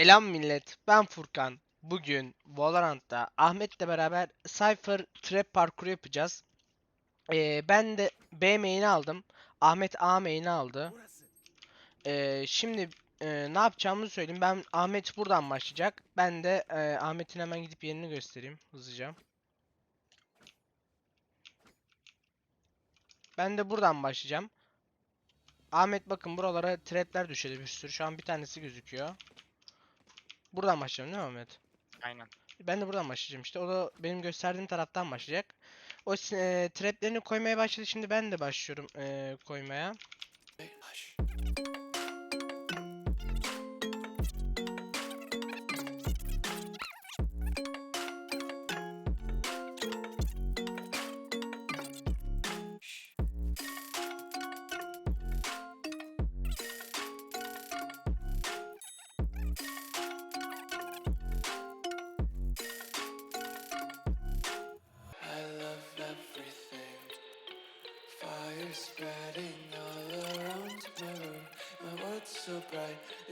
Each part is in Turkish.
Selam millet. Ben Furkan. Bugün Valorant'ta Ahmet'le beraber Cypher Trap parkuru yapacağız. Ee, ben de B main'i aldım. Ahmet A main'i aldı. Ee, şimdi e, ne yapacağımızı söyleyeyim. Ben Ahmet buradan başlayacak. Ben de e, Ahmet'in hemen gidip yerini göstereyim hızlıca. Ben de buradan başlayacağım. Ahmet bakın buralara trapler düşedi bir sürü. Şu an bir tanesi gözüküyor. Buradan başlayalım değil mi Ahmet? Aynen. Ben de buradan başlayacağım işte. O da benim gösterdiğim taraftan başlayacak. O e, traplerini koymaya başladı. Şimdi ben de başlıyorum e, koymaya.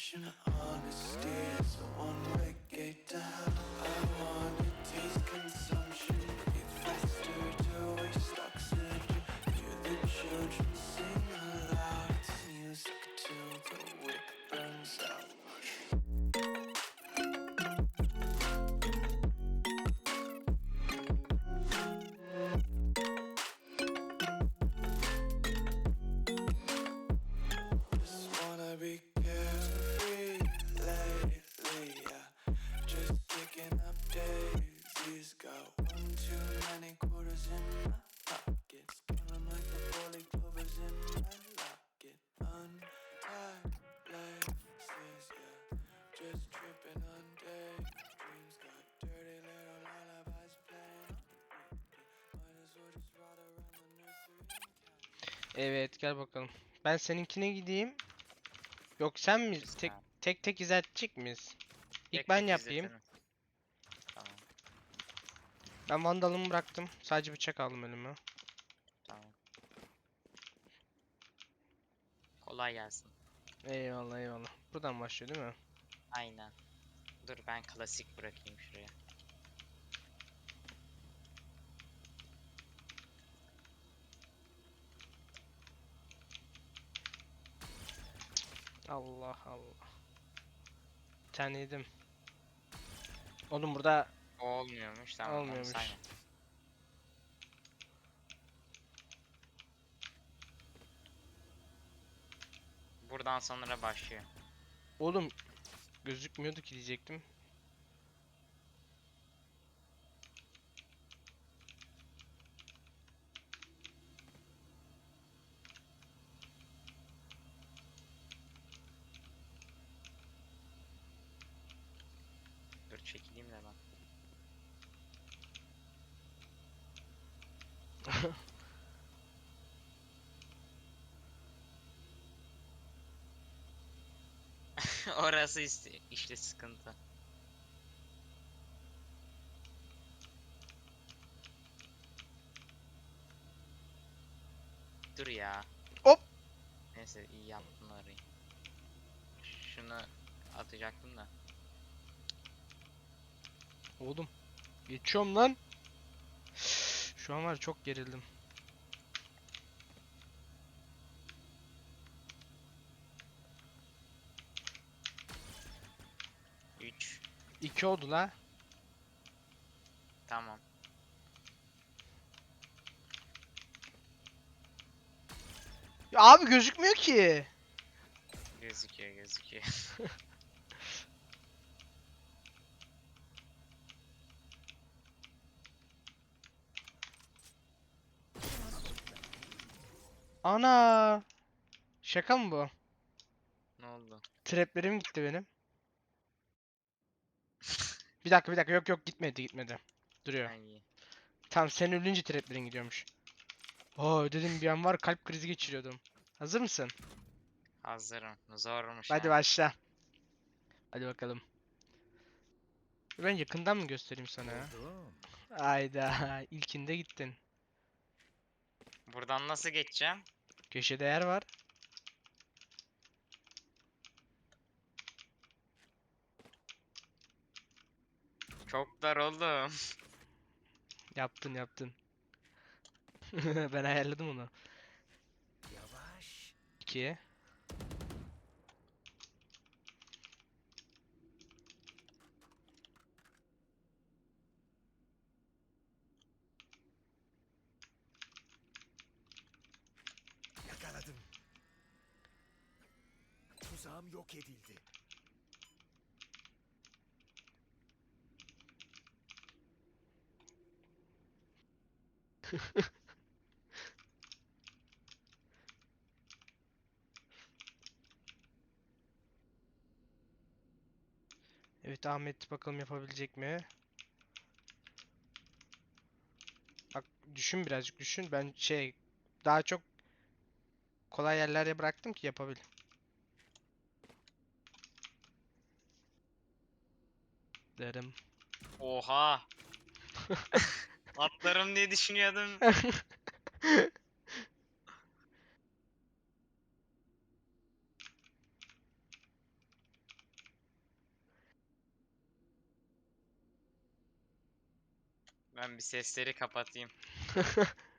Redemption. Honesty is a one-way gate to hell. I wanna taste consumption, breathe faster to waste oxygen. Hear the children sing Evet gel bakalım. Ben seninkine gideyim. Yok sen mi? Tek tek tek izletecek miyiz? İlk Tek ben tek yapayım. izletelim. Tamam. Ben vandalımı bıraktım. Sadece bıçak aldım elime. Tamam. Kolay gelsin. Eyvallah eyvallah. Buradan başlıyor değil mi? Aynen. Dur ben klasik bırakayım şuraya. Allah Allah. Bir tane yedim. Oğlum burada O olmuyormuş tamam. onu Olmuyormuş. sayma. Buradan sonra başlıyor. oğlum gözükmüyordu ki diyecektim. Dur çekileyim de ben. Orası işte, işte sıkıntı. Dur ya. Hop! Neyse iyi yaptın orayı. Şunu atacaktım da. Oğlum geçiyorum lan. Şu an var çok gerildim. Üç. İki oldu la. Tamam. Ya abi gözükmüyor ki. Gözüküyor gözüküyor. Ana! Şaka mı bu? Ne oldu? Traplerim gitti benim. Bir dakika bir dakika yok yok gitmedi gitmedi. Duruyor. Hangi? Tamam sen ölünce traplerin gidiyormuş. Oo dedim bir an var kalp krizi geçiriyordum. Hazır mısın? Hazırım. Zormuş Hadi ha. başla. Hadi bakalım. Ben yakından mı göstereyim sana ya? Buldum. Ayda ilkinde gittin. Buradan nasıl geçeceğim? Köşede yer var. Çok dar oğlum. Yaptın yaptın. ben ayarladım onu. Yavaş. 2 Yakaladım. Tuzağım yok edildi. Evet Ahmet bakalım yapabilecek mi? Bak düşün birazcık düşün. Ben şey daha çok kolay yerlere bıraktım ki yapabil. Derim. Oha. Atlarım diye düşünüyordum. Ben bir sesleri kapatayım.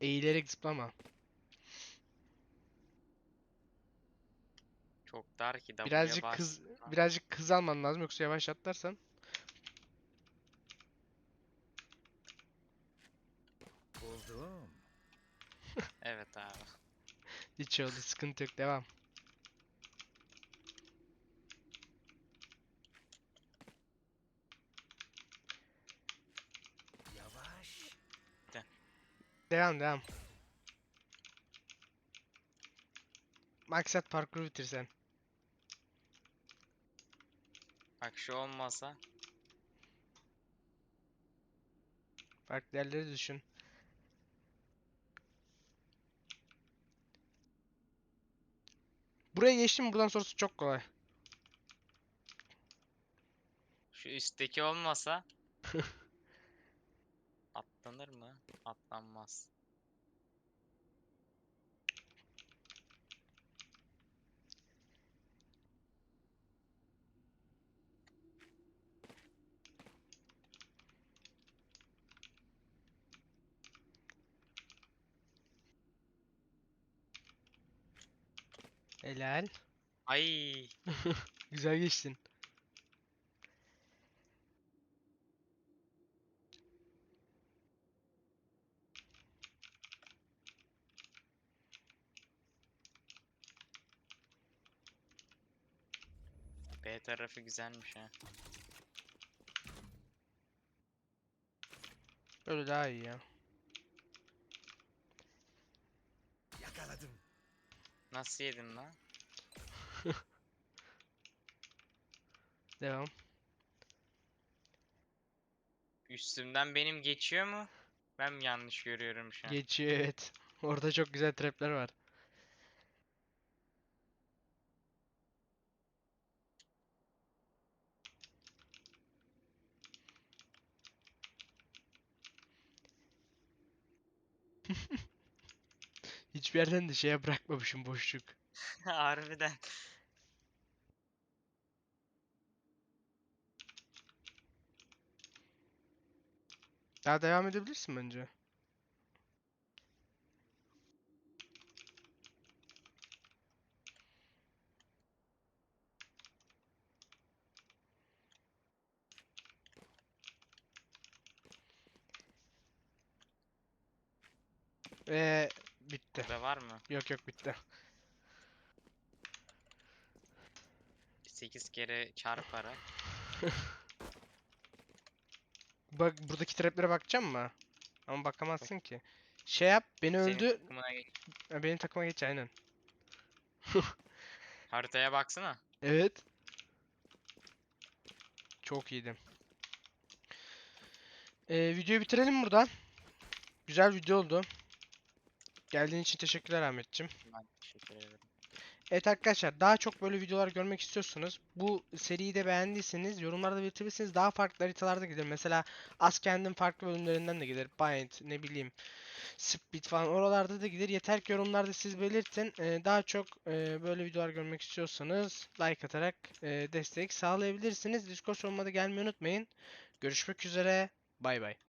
Eğilerek zıplama. Çok dar ki W'ye Birazcık bas. hız birazcık hız alman lazım yoksa yavaş atlarsan Buldum. Evet abi. hiç oldu sıkıntı yok devam. Devam devam. Maksat parkuru bitirsen. Bak şu olmasa. Farklı yerleri düşün. Buraya geçtim buradan sonrası çok kolay. Şu üstteki olmasa. Atlanır mı? Atlanmaz. Helal. Ay. Güzel geçtin. B tarafı güzelmiş ha. Böyle daha iyi ya. Yakaladım. Nasıl yedin lan? Devam. Üstümden benim geçiyor mu? Ben mi yanlış görüyorum şu an? Geçiyor evet. Orada çok güzel trapler var. Hiçbir yerden de şeye bırakmamışım boşluk. Harbiden. Daha devam edebilirsin bence. Var mı? Yok yok bitti. 8 kere çarparak. Bak buradaki traplere bakacağım mı? Ama bakamazsın ki. Şey yap, beni Senin öldü. takımına geç. Ha, Benim takıma geç aynen. Haritaya baksana. Evet. Çok iyiydi. Ee, videoyu bitirelim burada. Güzel video oldu. Geldiğin için teşekkürler Ahmetciğim. Ben teşekkür ederim. Evet arkadaşlar daha çok böyle videolar görmek istiyorsanız bu seriyi de beğendiyseniz yorumlarda belirtebilirsiniz. Daha farklı haritalarda gelir. Mesela Askend'in farklı bölümlerinden de gelir. Bind ne bileyim Speed falan oralarda da gelir. Yeter ki yorumlarda siz belirtin. Ee, daha çok e, böyle videolar görmek istiyorsanız like atarak e, destek sağlayabilirsiniz. Discord soruma da gelmeyi unutmayın. Görüşmek üzere. Bay bay.